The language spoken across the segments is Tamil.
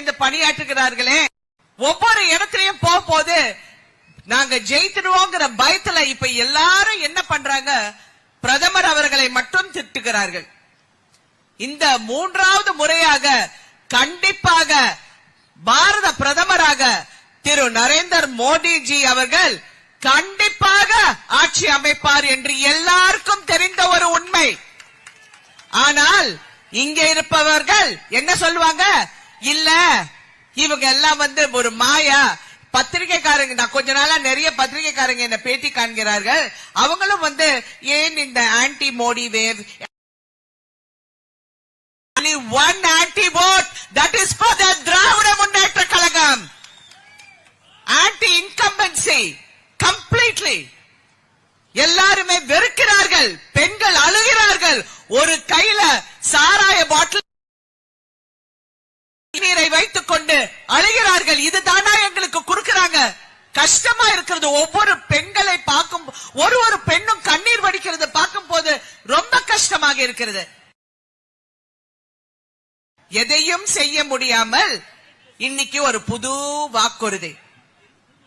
சேர்ந்து பணியாற்றுகிறார்களே ஒவ்வொரு இடத்துலயும் போக போது நாங்க ஜெயித்துடுவோங்கிற பயத்துல இப்ப எல்லாரும் என்ன பண்றாங்க பிரதமர் அவர்களை மட்டும் திட்டுகிறார்கள். இந்த மூன்றாவது முறையாக கண்டிப்பாக பாரத பிரதமராக திரு நரேந்தர் மோடிஜி அவர்கள் கண்டிப்பாக ஆட்சி அமைப்பார் என்று எல்லாருக்கும் தெரிந்த ஒரு உண்மை. ஆனால் இங்க இருப்பவர்கள் என்ன சொல்லுவாங்க இல்ல இவங்க எல்லாம் வந்து ஒரு மாயா. பத்திரிகைக்காரங்க நான் கொஞ்ச நாளா நிறைய பத்திரிகைக்காரங்க என்ன பேட்டி காண்கிறார்கள். அவங்களும் வந்து ஏன் இந்த anti Modi wave one anti vote that is Dravida Munnetra Kazhagam anti incumbency completely எல்லாருமே வெறுக்கிறார்கள். பெண்கள் அழுகிறார்கள். ஒரு கையில சாராய பாட்டில் நீரை வைத்துக் கொண்டு அழுகிறார்கள். இதுதானா எங்களுக்கு கொடுக்கிறாங்க கஷ்டமா இருக்கிறது. ஒவ்வொரு பெண்களை பார்க்கும் ஒரு ஒரு பெண்ணும் கண்ணீர் வடிக்கிறது பார்க்கும் போது ரொம்ப கஷ்டமாக இருக்கிறது. எதையும் செய்ய முடியாமல் இன்னைக்கு ஒரு புது வாக்குறுதி.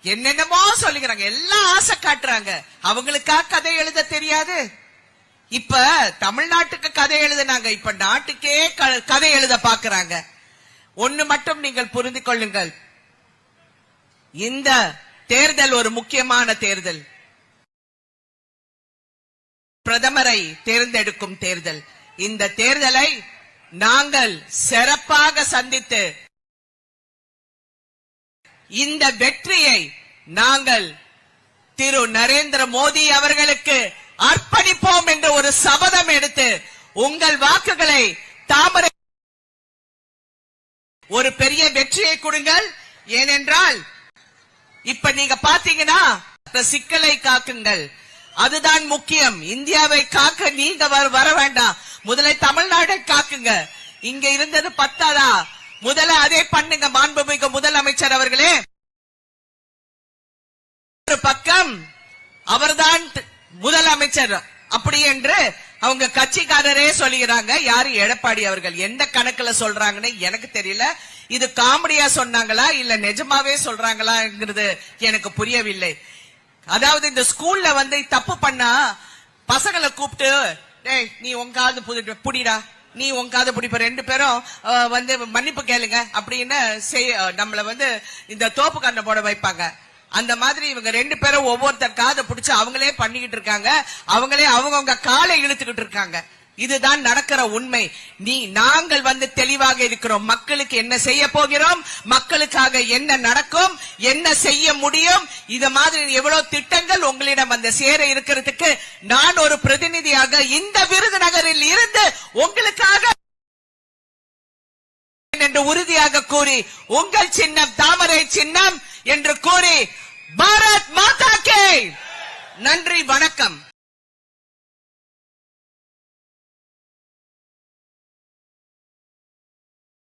என்னென்னமோ சொல்லுகிறாங்க. எல்லாம் ஆசை காட்டுறாங்க. அவங்களுக்கா கதை எழுத தெரியாது? இப்ப தமிழ்நாட்டுக்கு கதை எழுதுனாங்க. இப்ப நாட்டுக்கே க- கதை எழுத பாக்குறாங்க ஒன்னு மட்டும் நீங்கள் புரிந்து கொள்ளுங்கள். இந்த தேர்தல் ஒரு முக்கியமான தேர்தல். பிரதமரை தேர்ந்தெடுக்கும் தேர்தல். இந்த தேர்தலை நாங்கள் சிறப்பாக சந்தித்து இந்த வெற்றியை நாங்கள் திரு நரேந்திர மோடி அவர்களுக்கு அர்ப்பணிப்போம் என்று ஒரு சபதம் எடுத்து உங்கள் வாக்குகளை தாமரை ஒரு பெரிய வெற்றியை கொடுங்கள். ஏனென்றால் இப்ப நீங்க பாத்தீங்கன்னா சிக்கலை காக்குங்கள். அதுதான் முக்கியம். இந்தியாவை காக்க நீங்க வர- வர வேண்டாம். முதல்ல தமிழ்நாடை காக்குங்க. இங்க இருந்தது பத்தாதா? முதல்ல அதே பண்ணுங்க மாண்புமிகு முதலமைச்சர் அவர்களே. ஒரு பக்கம் அவர்தான் முதலமைச்சர். அப்படி என்று அவங்க கட்சிக்காரரே சொல்லுகிறாங்க யாரு எடப்பாடி அவர்கள் எந்த கணக்குல சொல்றாங்கன்னு எனக்கு தெரியல. இது காமெடியா சொன்னாங்களா இல்ல நிஜமாவே சொல்றாங்களாங்கிறது எனக்கு புரியவில்லை. அதாவது இந்த ஸ்கூல்ல வந்து தப்பு பண்ணா பசங்களை கூப்பிட்டு டேய் நீ உங்காவது புடி- புடிடா. நீ உங்காவது பிடிப்ப. ரெண்டு பேரும் வந்து மன்னிப்பு கேளுங்க. அப்படின்னு செய்- நம்மள வந்து இந்த தோப்பு கண்ணை போட வைப்பாங்க. அந்த மாதிரி இவங்க ரெண்டு பேரும் ஒவ்வொருத்தர் காதை பிடிச்சு அவங்களே பண்ணிக்கிட்டு இருக்காங்க. அவங்களே அவங்கவுங்க காலை இழுத்துக்கிட்டு இருக்காங்க. இதுதான் நடக்கிற உண்மை. நீ நாங்கள் வந்து தெளிவாக இருக்கிறோம். மக்களுக்கு என்ன செய்ய போகிறோம்? மக்களுக்காக என்ன நடக்கும்? என்ன செய்ய முடியும்? இது மாதிரி எவ்வளவு திட்டங்கள் உங்களிடம் வந்து சேர இருக்கிறதுக்கு நான் ஒரு பிரதிநிதியாக இந்த விருதுநகரில் இருந்து உங்களுக்காக என்று உறுதியாக கூறி உங்கள் சின்னம் தாமரை சின்னம் என்று கூறி பாரத் மாதா கே. நன்றி வணக்கம்.